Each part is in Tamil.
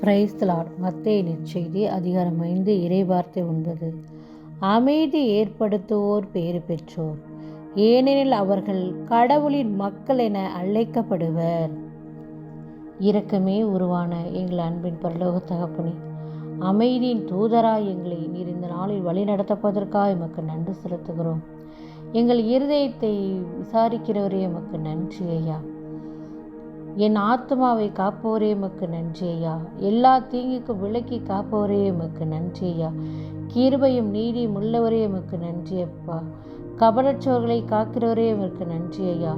பிரைஸ்தலாட் மத்திய நற்செய்தி அதிகாரம் ஐந்து இறைவார்த்தை ஒன்பது. அமைதி ஏற்படுத்துவோர் பேறு பெற்றோர் ஏனெனில் அவர்கள் கடவுளின் மக்கள் என அழைக்கப்படுவர். இரக்கமே உருவான எங்கள் அன்பின் பரலோக தகப்பனே அமைதியின் தூதராய் எங்களை நீர் இந்த நாளில் வழி நடத்தப்பதற்காக எமக்கு நன்றி செலுத்துகிறோம். எங்கள் இருதயத்தை விசாரிக்கிறவரே எமக்கு நன்றி ஐயா. என் ஆத்மாவை காப்பவரே எமக்கு நன்றி ஐயா எல்லா தீங்குக்கும் விலக்கி காப்பவரே எமக்கு நன்றி ஐயா கீர்பையும் நீதியும் உள்ளவரே எமக்கு நன்றி அப்பா காக்கிறவரே எமக்கு நன்றி ஐயா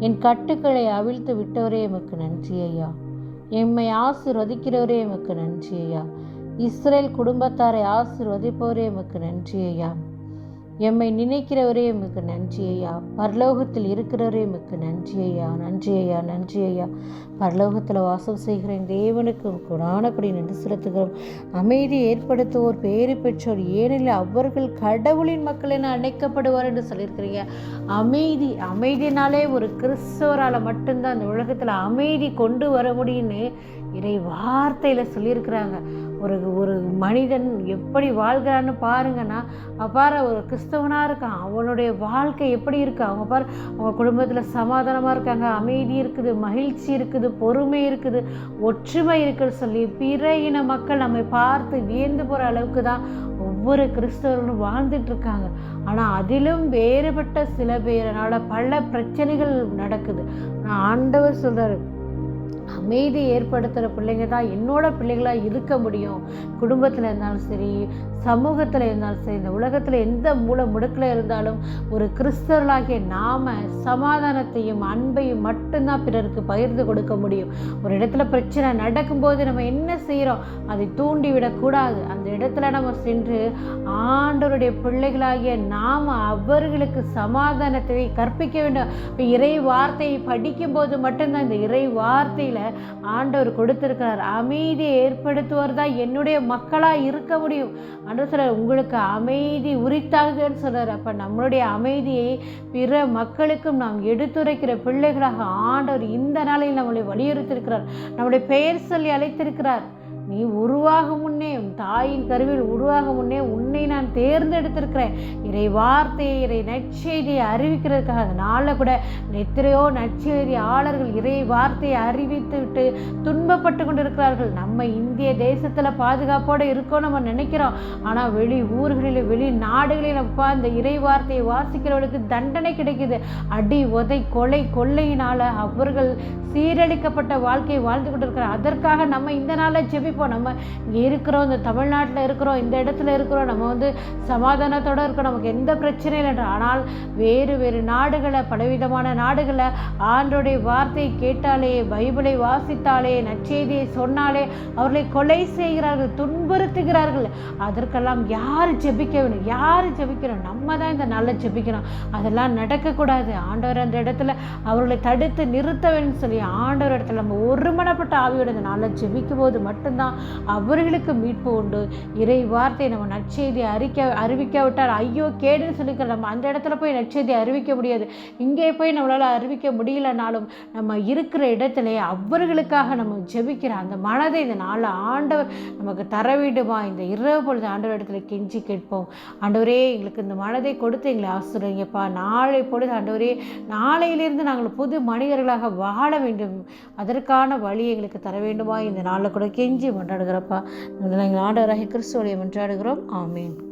என் கட்டுக்களை அவிழ்த்து விட்டவரே எமக்கு நன்றி ஐயா எம்மை ஆசிர்வதிக்கிறவரே எமக்கு நன்றி ஐயா இஸ்ரேல் குடும்பத்தாரை ஆசிர்வதிப்பவரே எமக்கு நன்றி ஐயா எம்மை நினைக்கிறவரே எமக்கு நன்றி ஐயா. பரலோகத்தில் இருக்கிறவரே எமக்கு நன்றி ஐயா. நன்றி ஐயா நன்றி ஐயா. பரலோகத்தில் வாசம் செய்கிற தேவனுக்கு குணானப்படி நன்றி செலுத்துகிறோம். அமைதி ஏற்படுத்துவோர் பேறு பெற்றோர் ஏனெனில் அவர்கள் கடவுளின் மக்கள் என அழைக்கப்படுவார் என்று சொல்லியிருக்கிறீங்க. அமைதி அமைதினாலே ஒரு கிறிஸ்தவரால் மட்டும்தான் இந்த உலகத்தில் அமைதி கொண்டு வர முடியும்னு இறை வார்த்தையில் சொல்லியிருக்கிறாங்க. ஒரு ஒரு மனிதன் எப்படி வாழ்கிறான்னு பாருங்கன்னா அப்பாற ஒரு கிறிஸ்தவனாக இருக்கான். அவனுடைய வாழ்க்கை எப்படி இருக்கு? அவங்க பாரு அவங்க குடும்பத்தில் சமாதானமாக இருக்காங்க. அமைதி இருக்குது மகிழ்ச்சி இருக்குது பொறுமை இருக்குது ஒற்றுமை இருக்குன்னு சொல்லி பிற இன மக்கள் நம்மை பார்த்து வியந்து போகிற அளவுக்கு தான் ஒவ்வொரு கிறிஸ்தவர்களும் வாழ்ந்துட்டு இருக்காங்க. ஆனால் அதிலும் வேறுபட்ட சில பேரனால் பல பிரச்சனைகள் நடக்குது. ஆண்டவர் சொல்கிறார் அமைதி ஏற்படுத்துகிற பிள்ளைங்க தான் என்னோட பிள்ளைகளாக இருக்க முடியும். குடும்பத்தில் இருந்தாலும் சரி சமூகத்தில் இருந்தாலும் சரி இந்த உலகத்தில் எந்த மூல முடுக்கில் இருந்தாலும் ஒரு கிறிஸ்தவர்களாகிய நாம் சமாதானத்தையும் அன்பையும் மட்டும்தான் பிறருக்கு பகிர்ந்து கொடுக்க முடியும். ஒரு இடத்துல பிரச்சனை நடக்கும்போது நம்ம என்ன செய்கிறோம் அதை தூண்டி விடக்கூடாது அந்த இடத்துல நம்ம சென்று ஆண்டவருடைய பிள்ளைகளாகிய நாம் அவர்களுக்கு சமாதானத்தை கற்பிக்க வேண்டும். இப்போ இறை வார்த்தையை படிக்கும்போது மட்டும்தான் இந்த இறை வார்த்தை வார்த்தையில் ஆண்டவர் கொடுத்திருக்கிறார். அமைதியை ஏற்படுத்துவர் தான் என்னுடைய மக்களாக இருக்க முடியும். ஆண்டவர் சொல்கிறார் உங்களுக்கு அமைதி உரித்தாகுதுன்னு சொல்கிறார் அப்போ நம்மளுடைய அமைதியை பிற மக்களுக்கும் நாம் எடுத்துரைக்கிற பிள்ளைகளாக ஆண்டவர் இந்த நாளில் நம்மளை வலியுறுத்தியிருக்கிறார். நம்முடைய பெயர் சொல்லி அழைத்திருக்கிறார். நீ உருவாக முன்னே உன் தாயின் கருவில் உருவாக முன்னே உன்னை நான் தேர்ந்தெடுத்திருக்கிறேன். இறை வார்த்தையை இறை நற்செய்தியை அறிவிக்கிறதுக்காக அதனால கூட எத்தனையோ நற்செய்தி ஆளர்கள் இறை வார்த்தையை அறிவித்து விட்டு துன்பப்பட்டு கொண்டிருக்கிறார்கள். நம்ம இந்திய தேசத்தில் பாதுகாப்போடு இருக்கோம் நம்ம நினைக்கிறோம். ஆனால் வெளி ஊர்களில் வெளி நாடுகளில் அப்பா இந்த இறை வார்த்தையை வாசிக்கிறவர்களுக்கு தண்டனை கிடைக்குது. அடி உதை கொலை கொள்ளையினால் அவர்கள் சீரழிக்கப்பட்ட வாழ்க்கையை வாழ்ந்து கொண்டிருக்கிறார். அதற்காக நம்ம இந்த நாளில் யோசிப்போம் நம்ம இங்கே இருக்கிறோம் இந்த தமிழ்நாட்டில் இருக்கிறோம் இந்த இடத்துல இருக்கிறோம் நம்ம வந்து சமாதானத்தோடு இருக்கோம் நமக்கு எந்த பிரச்சனையும் இல்லை ஆனால் வேறு வேறு நாடுகளை பலவிதமான நாடுகளை ஆண்டோடைய வார்த்தையை கேட்டாலே பைபிளை வாசித்தாலே நற்செய்தியை சொன்னாலே அவர்களை கொலை செய்கிறார்கள் துன்புறுத்துகிறார்கள். அதற்கெல்லாம் யார் ஜெபிக்க வேணும் யார் ஜெபிக்கிறோம் நம்ம தான் இந்த நாளில் ஜெபிக்கணும். அதெல்லாம் நடக்கக்கூடாது. ஆண்டவர் அந்த இடத்துல அவர்களை தடுத்து நிறுத்த வேண்டும் சொல்லி ஆண்டவர் இடத்துல நம்ம ஒருமனப்பட்ட ஆவியோட இந்த நாளில் ஜெபிக்கும் போது மட்டும்தான் அவர்களுக்கு மீட்பு உண்டு. இறை வார்த்தை நம்ம நற்செய்தி அறிக்க அறிவிக்காவிட்டால் ஐயோ கேடுன்னு சொல்லிக்கிற நம்ம அந்த இடத்துல போய் நற்செய்தி அறிவிக்க முடியாது. இங்கே போய் நம்மளால் அறிவிக்க முடியலனாலும் நம்ம இருக்கிற இடத்துல அவர்களுக்காக நம்ம ஜெபிக்கிற அந்த மனதை இந்த நாளில் ஆண்டவர் நமக்கு தர வேண்டுமா இந்த இரவு பொழுது ஆண்டவர் இடத்துல கெஞ்சி கேட்போம். ஆண்டவரே எங்களுக்கு இந்த மனதை கொடுத்து எங்களை ஆசிரியப்பா. நாளை பொழுது ஆண்டவரே நாளையிலிருந்து நாங்கள் புது மனிதர்களாக வாழ வேண்டும். அதற்கான வழி எங்களுக்கு தர வேண்டுமா? இந்த நாளில் கூட கெஞ்சி கொண்டாடுகிறப்பா. நாங்கள் ஆண்டவராக கிறிஸ்துவோடைய மன்றாடுகிறோம். ஆமீன்.